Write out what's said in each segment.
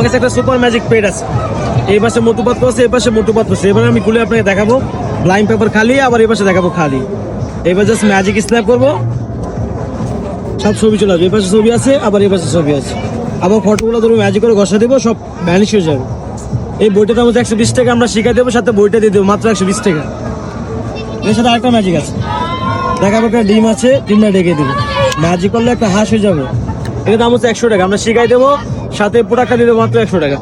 আমার কাছে একটা সুপার ম্যাজিক পেড আছে। এই পাশে মোটু পাত্র আছে, এই পাশে মোটু পাত্র আছে। এবার আমি খুলে আপনাকে দেখাবো। ব্লাইন্ড পেপার খালি, আবার এই পাশে দেখাবো খালি। এবার জাস্ট ম্যাজিক স্ন্যাপ করব। সব ছবি চলে আসবে। এই পাশে ছবি আছে, আবার এই পাশে ছবি আছে। আবার ফটোগুলো ধরো ম্যাজিক করে ঘষা দেবো, সব ভ্যানিশ হয়ে যাবে। এই বইটার মধ্যে একশো বিশ টাকা আমরা শিখাই দেবো, সাথে বইটা দিয়ে দেবো, মাত্র একশো বিশ টাকা। এর সাথে আরেকটা ম্যাজিক আছে। দেখাবো একটা ডিম আছে, ডিমটা ডেকে দেবো। ম্যাজিক করলে একটা হাঁস হয়ে যাবে। এটা দাম হচ্ছে একশো টাকা। আমরা শিখাই দেবো সাথে প্রোডাক্টটা দেবো মাত্র একশো টাকা।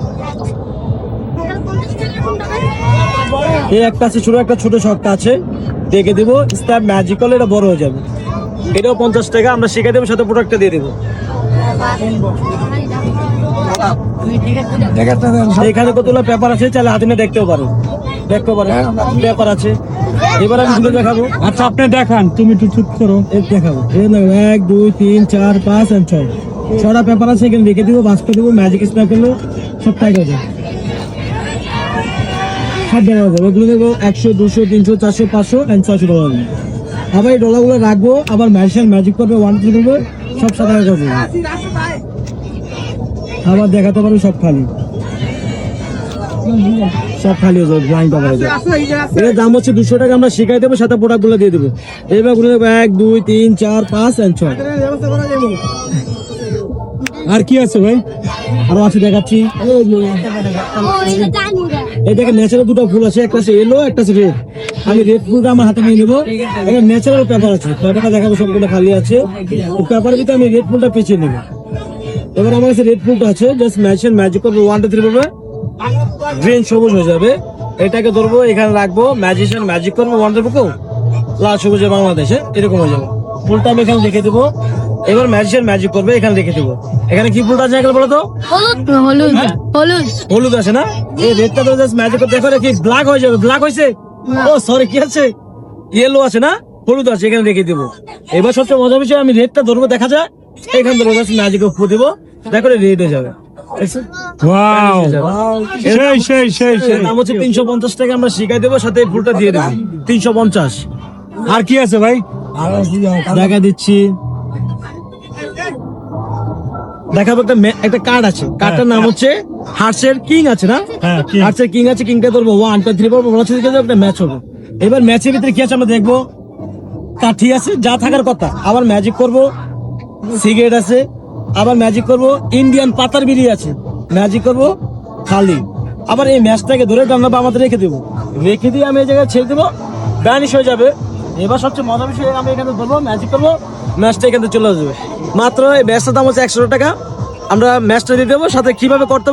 এই একটা আছে ছোট একটা ছোট শখটা আছে। দেখে দেবো স্ট্যাপ ম্যাজিক করলে এটা বড় হয়ে যাবে। এটাও পঞ্চাশ টাকা আমরা শিখাই দেবো সাথে প্রোডাক্টটা দিয়ে দেবো। এখানে কতগুলো পেপার আছে চাইলে হাতে নিয়ে দেখতেও পারো। দেখতেও পারো পেপার আছে। এবার আমি দুটো দেখাবো। আচ্ছা আপনি দেখান তুমি একটু চুপ করো। দেখাবো। এক দুই তিন চার পাঁচ ছয়। ছটা পেপার আছে, এখানে রেখে দিব, বাস করে দেবো ম্যাজিক স্প্রে করলে, সব টাইট হয়ে যাবে। সব দেওয়া যাবে। ওগুলো দেবো একশো, দুশো, তিনশো, চারশো, পাঁচশো অ্যান্ড ছয়শো ডলার আবার এই ডলারগুলো রাখব, আবার ম্যাজিক ম্যাজিক করবে ওয়ান টু করবে সব সাদা হয়ে যাবে। আবার দেখাতে পারবে সব খালি। সব খালি হয়ে যাবে ব্লাইন্ড পেপার হয়ে যাবে। এর দাম হচ্ছে দুশো টাকা, আমরা শিখাই দেবো, সাথে প্রোডাক্টগুলো দিয়ে দেবো। এইবারগুলো দেবো এক, দুই, তিন, চার, পাঁচ অ্যান্ড ছয়। আর কি আছে ভাই? আরও আছে দেখাচ্ছি। এই দেখেন ন্যাচারাল দুটো ফুল আছে, একটা আছে এলো একটা আছে রেড আমি রেড ফুলটা আমার হাতে নিয়ে নেব। এখানে ন্যাচারাল পেপার আছে পেপারটা দেখাবো সবগুলো খালি আছে। পেপারের ভিতরে আমি রেড ফুলটা পেঁচিয়ে নেব। এবার আমার কাছে রেড ফুলটা আছে জাস্ট ম্যাজিক ম্যাজিক করব ওয়ান টু থ্রি করবে গ্রিন সবুজ হয়ে যাবে। এটাকে ধরবো, এখানে রাখব ম্যাজিশিয়ান ম্যাজিক করব ওয়ান টু লাল, সবুজে, বাংলাদেশে, এরকম হয়ে যাবে। ফুলটা আমি এখানে রেখে দেবো। এবার ম্যাজিশিয়ান ম্যাজিক করবে এখানে রেখে দেবো। এখানে কি ফুলটা আছে এখানে বলো তো? হলুদ। হলুদ। হলুদ। হলুদ আছে না? এই রেডটা তো জাস্ট ম্যাজিক করতে দেখো কি ব্ল্যাক হয়ে যাবে ব্ল্যাক হয়েছে? ও সরি কি আছে? ইয়েলো আছে না? হলুদ আছে এখানে রেখে দেবো। এবার সবচেয়ে মজার বিষয় আমি রেডটা ধরবো দেখা যায় এখানে ধরবো জাস্ট ম্যাজিক উপর দেবো। দেখো রেড হয়ে যাবে। দেখছ? ওয়াও সেই সেই সেই সেই। এর হচ্ছে তিনশো পঞ্চাশ টাকা আমরা শিখাই দেবো সাথে ফুলটা দিয়ে দেবো। তিনশো পঞ্চাশ। আর কি আছে ভাই? দেখা দিচ্ছি। দেখাবো একটা একটা কার্ড আছে। কার্ডটার নাম হচ্ছে হার্সের কিং আছে না? হ্যাঁ। হার্সের কিং আছে কিংটা ধরবো। ওয়ান টু থ্রি পড়ব হচ্ছে একটা ম্যাচ হবে। এবার ম্যাচের ভিতরে কি আছে আমরা দেখব? কাঠি আছে যা থাকার কথা। আবার ম্যাজিক করব সিগারেট আছে। আবার ম্যাজিক করব ইন্ডিয়ান পাতার বিড়ি আছে। ম্যাজিক করব খালি। আবার এই ম্যাচটাকে ধরে আমরা আমাদের রেখে দেবো। রেখে দিয়ে আমি এই জায়গায় ছেড়ে দেবো। ব্যানিশ হয়ে যাবে। এবার সবচেয়ে মজার বিষয় আমি এখানে ধরবো ম্যাজিক করব ম্যাচটা এখানে চলে আসবে। মাত্র এই ম্যাচটার দাম হচ্ছে একশো টাকা। আমরা ম্যাচটা দিয়ে দেবো, সাথে কীভাবে করতে হবে